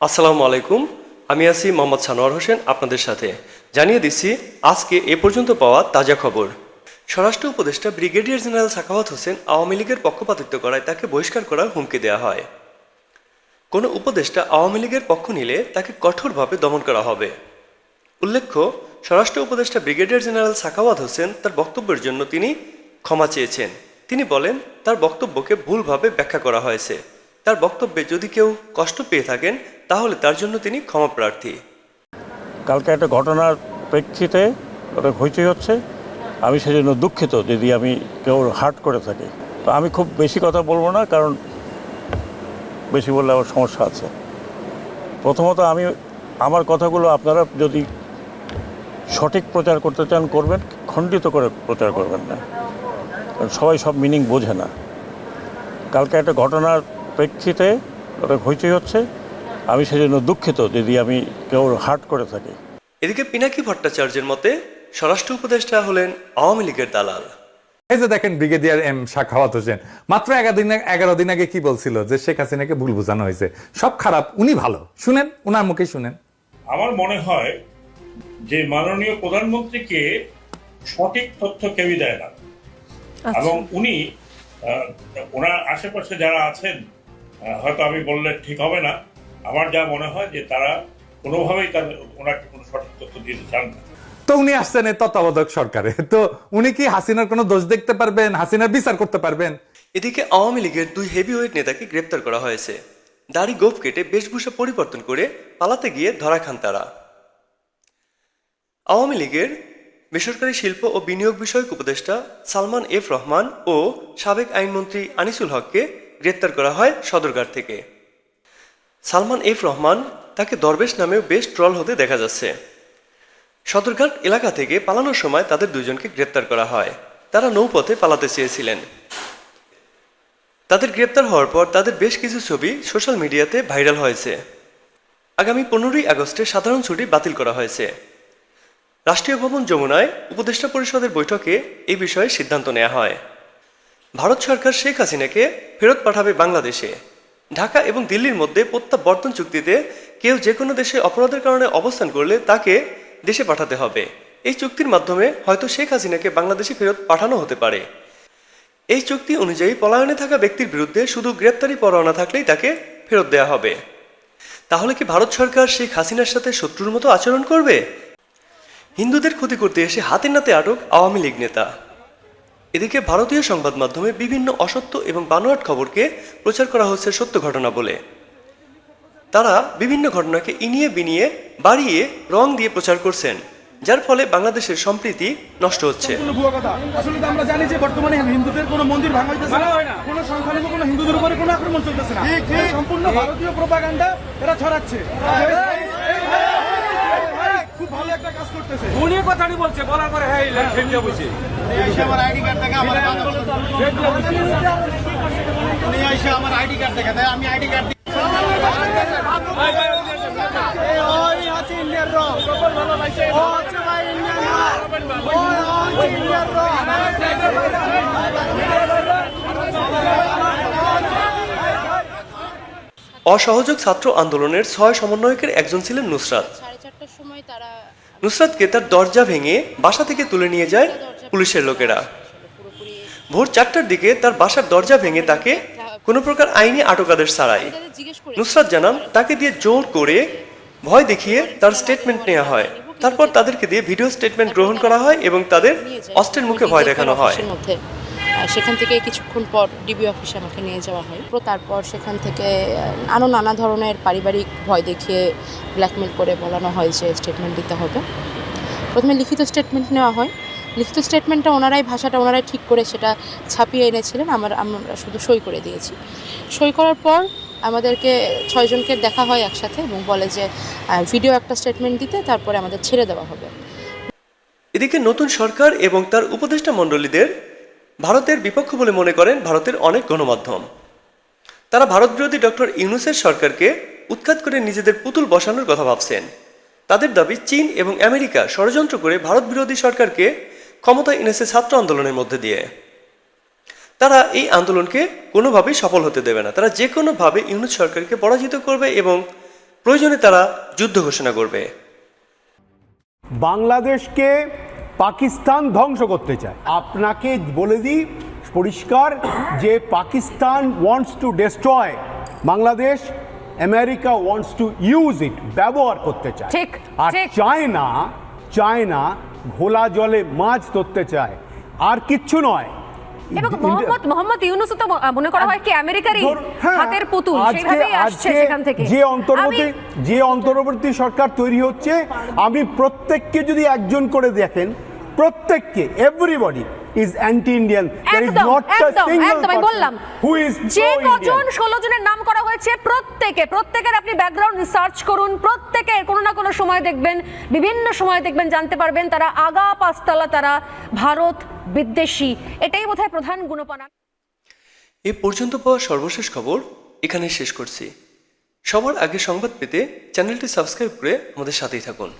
আসসালামু আলাইকুম। আমি আছি মোহাম্মদ সানোয়ার হোসেন আপনাদের সাথে। জানিয়ে দিচ্ছি, আজকে এ পর্যন্ত পাওয়া তাজা খবর। স্বরাষ্ট্র উপদেষ্টা ব্রিগেডিয়ার জেনারেল সাখাওয়াত হোসেন আওয়ামী লীগের পক্ষপাতিত্ব করায় তাকে বহিষ্কার করার হুমকি দেওয়া হয়। কোনো উপদেষ্টা আওয়ামী লীগের পক্ষ নিলে তাকে কঠোরভাবে দমন করা হবে। উল্লেখ্য, স্বরাষ্ট্র উপদেষ্টা ব্রিগেডিয়ার জেনারেল সাখাওয়াত হোসেন তার বক্তব্যের জন্য তিনি ক্ষমা চেয়েছেন। তিনি বলেন, তার বক্তব্যকে ভুলভাবে ব্যাখ্যা করা হয়েছে। তার বক্তব্যে যদি কেউ কষ্ট পেয়ে থাকেন, তাহলে তার জন্য তিনি ক্ষমা প্রার্থী। কালকে একটা ঘটনার প্রেক্ষিতে ওটা হইচই হচ্ছে। আমি সেজন্য দুঃখিত যদি আমি কেউ হার্ট করে থাকি। তো আমি খুব বেশি কথা বলব না, কারণ বেশি বললে আমার সমস্যা আছে। প্রথমত আমি আমার কথাগুলো আপনারা যদি সঠিক প্রচার করতে চান, করবেন, খণ্ডিত করে প্রচার করবেন না। কারণ সবাই সব মিনিং বোঝে না। কালকে একটা ঘটনার প্রেক্ষিতে ওটা হইচই হচ্ছে আমি সেজন্য দুঃখিত যদি আমি কেউ হার্ট করে থাকি। এদিকে পিনাকি ভট্টাচার্যের মতে স্বরাষ্ট্র উপদেষ্টা হলেন আওয়ামী লীগের দালাল। এই যে দেখেন ব্রিগেডিয়ার এম শাখাওয়াত হোসেন মাত্র এগারো দিন এগারো দিন আগে কি বলছিল যে শেখ হাসিনাকে ভুল বোঝানো হয়েছে? সব খারাপ উনি ভালো। শুনেন উনার মুখে শুনেন। আমার মনে হয় যে মাননীয় প্রধানমন্ত্রীকে সঠিক তথ্য কেউই দেয় না। এবং উনি আহ, ওনার আশেপাশে যারা আছেন হয়তো আমি বললে ঠিক হবে না। আমার যা মনে হয় যে তারা কোনোভাবেই তাদের ওনাকে কোনো সঠিক তথ্য দিতে চান না। তো উনি আসছেন এই তত্ত্বাবধায়ক সরকারে। তো উনি কি হাসিনার কোনো দোষ দেখতে পারবেন? হাসিনার বিচার করতে পারবেন? এদিকে আওয়ামী লীগের দুই হেভিওয়েট নেতাকে গ্রেপ্তার করা হয়েছে। দাড়ি গোপ কেটে বেশভূষা পরিবর্তন করে পালাতে গিয়ে ধরা খান তারা। আওয়ামী লীগের বেসরকারি শিল্প ও বিনিয়োগ বিষয়ক উপদেষ্টা সালমান এফ রহমান ও সাবেক আইনমন্ত্রী আনিসুল হককে গ্রেপ্তার করা হয় সদরঘাট থেকে। সালমান এফ রহমান তাকে দরবেশ নামেও বেশ ট্রল হতে দেখা যাচ্ছে। সদরঘাট এলাকা থেকে পালানোর সময় তাদের দুজনকে গ্রেপ্তার করা হয়। তারা নৌপথে পালাতে চেয়েছিলেন। তাদের গ্রেপ্তার হওয়ার পর তাদের বেশ কিছু ছবি সোশ্যাল মিডিয়াতে ভাইরাল হয়েছে। আগামী পনেরোই আগস্টে সাধারণ ছুটি বাতিল করা হয়েছে। রাষ্ট্রীয় ভবন যমুনায় উপদেষ্টা পরিষদের বৈঠকে এই বিষয়ে সিদ্ধান্ত নেওয়া হয়। ভারত সরকার শেখ হাসিনাকে ফেরত পাঠাবে বাংলাদেশে। ঢাকা এবং দিল্লির মধ্যে প্রত্যাবর্তন চুক্তিতে কেউ যে কোনো দেশে অপরাধের কারণে অবস্থান করলে তাকে দেশে পাঠাতে হবে। এই চুক্তির মাধ্যমে হয়তো শেখ হাসিনাকে বাংলাদেশে ফেরত পাঠানো হতে পারে। এই চুক্তি অনুযায়ী পলায়নে থাকা ব্যক্তির বিরুদ্ধে শুধু গ্রেপ্তারি পরোয়ানা থাকলেই তাকে ফেরত দেওয়া হবে। তাহলে কি ভারত সরকার শেখ হাসিনার সাথে শত্রুর মতো আচরণ করবে? হিন্দুদের ক্ষতি করতে এসে হাতে নাতে আটক আওয়ামী লীগ নেতা। এদিকে ভারতীয় সংবাদ মাধ্যমে বিভিন্ন অসত্য এবং বানোয়াট খবরকে প্রচার করা হচ্ছে সত্য ঘটনা বলে। তারা বিভিন্ন ঘটনাকে ইনিয়ে বিনিয়ে বাড়িয়ে রং দিয়ে প্রচার করছেন যার ফলে বাংলাদেশের সম্প্রীতি নষ্ট হচ্ছে। আসলে আমরা জানি যে বর্তমানে হিন্দুদের কোনো মন্দির ভাঙা হইতেছে না। কোনো সংখ্যালঘু কোনো হিন্দুদের উপরে কোনো আক্রমণ চলতেছে না। সম্পূর্ণ ভারতীয় প্রপাগান্ডা এরা ছড়াচ্ছে। খুব ভালো একটা কাজ করতেছে। উনি কথাটি বলছে বলার পরে হ্যাঁ আমার আইডি কার্ড দেখে আমার উনি এসে আমার আইডি কার্ড দেখে দেয় আমি আইডি কার্ড অসহযোগ ছাত্র আন্দোলনের ছয় সমন্বয়কের একজন ছিলেন নুসরাত। চারটার সময় তারা নুসরাতকে তার দরজা ভেঙে বাসা থেকে তুলে নিয়ে যায় পুলিশের লোকেরা। ভোর চারটার দিকে তার বাসার দরজা ভেঙে তাকে কোনো প্রকার আইনি আটকাদের ছাড়াই নুসরাত জানান তাকে দিয়ে জোর করে ভয় দেখিয়ে তার স্টেটমেন্ট নেওয়া হয়। তারপর তাদেরকে দিয়ে ভিডিও স্টেটমেন্ট গ্রহণ করা হয় এবং তাদের অস্ত্রের মুখে ভয় দেখানো হয়। সেখান থেকে কিছুক্ষণ পর ডিবি অফিসে আমাকে নিয়ে যাওয়া হয়। তারপর সেখান থেকে আরও নানা ধরনের পারিবারিক ভয় দেখিয়ে ব্ল্যাকমেল করে বলানো হয় যে স্টেটমেন্ট দিতে হবে। প্রথমে লিখিত স্টেটমেন্ট নেওয়া হয়। লিখিত স্টেটমেন্টটা ওনারাই, ভাষাটা ওনারাই ঠিক করে সেটা ছাপিয়ে এনেছিলেন। আমার, আমরা শুধু সই করে দিয়েছি। সই করার পর আমাদেরকে ছয়জনকে দেখা হয় একসাথে এবং বলে যে ভিডিও একটা স্টেটমেন্ট দিতে, তারপরে আমাদের ছেড়ে দেওয়া হবে। এদিকে নতুন সরকার এবং তার উপদেষ্টা মণ্ডলীদের ভারতের বিপক্ষ বলে মনে করেন ভারতের অনেক গণমাধ্যম। তারা ভারত বিরোধী ডক্টর ইউনুসের সরকারকে উৎখাত করে নিজেদের পুতুল বসানোর কথা ভাবছেন। তাদের দাবি চীন এবং আমেরিকা ষড়যন্ত্র করে ভারত বিরোধী সরকারকে ক্ষমতায় এনেছে ছাত্র আন্দোলনের মধ্যে দিয়ে। তারা এই আন্দোলনকে কোনোভাবেই সফল হতে দেবে না। তারা যে কোনোভাবে ইউনুস সরকারকে পরাজিত করবে এবং প্রয়োজনে তারা যুদ্ধ ঘোষণা করবে। বাংলাদেশকে পাকিস্তান ধ্বংস করতে চায়। আপনাকে বলে দিই পরিষ্কার যে Pakistan wants to destroy Bangladesh America wants to use it ব্যবহার করতে চায়। ঠিক, আর। চায়না চায়না ঘোলা জলে মাছ ধরতে চায়। আর কিচ্ছু নয় এবং মোহাম্মদ মোহাম্মদ ইউনুস তো মনে করা হয় কি আমেরিকারই হ্যাঁ, হাতের পুতুল সেভাবেই আসছে সেখান থেকে। যে অন্তর্বর্তী যে অন্তর্বর্তী সরকার তৈরি হচ্ছে আমি প্রত্যেককে যদি একজন করে দেখেন প্রত্যেককে এভরিবডি ইজ অ্যান্টি ইন্ডিয়ান একদম একদম একদম আমি বললাম হু ইজ যে কজন ষোলো জনের নাম করা হয়েছে প্রত্যেকে প্রত্যেকের আপনি ব্যাকগ্রাউন্ড রিসার্চ করুন প্রত্যেকের কোনো না কোনো সময় দেখবেন বিভিন্ন সময় দেখবেন জানতে পারবেন তারা আগা পাঁচতলা তারা ভারত বিদ্বেষী। এটাই বোধহয় প্রধান গুণপনা। এ পর্যন্ত পাওয়া সর্বশেষ খবর এখানে শেষ করছি। সবার আগে সংবাদ পেতে চ্যানেলটি সাবস্ক্রাইব করে আমাদের সাথেই থাকুন।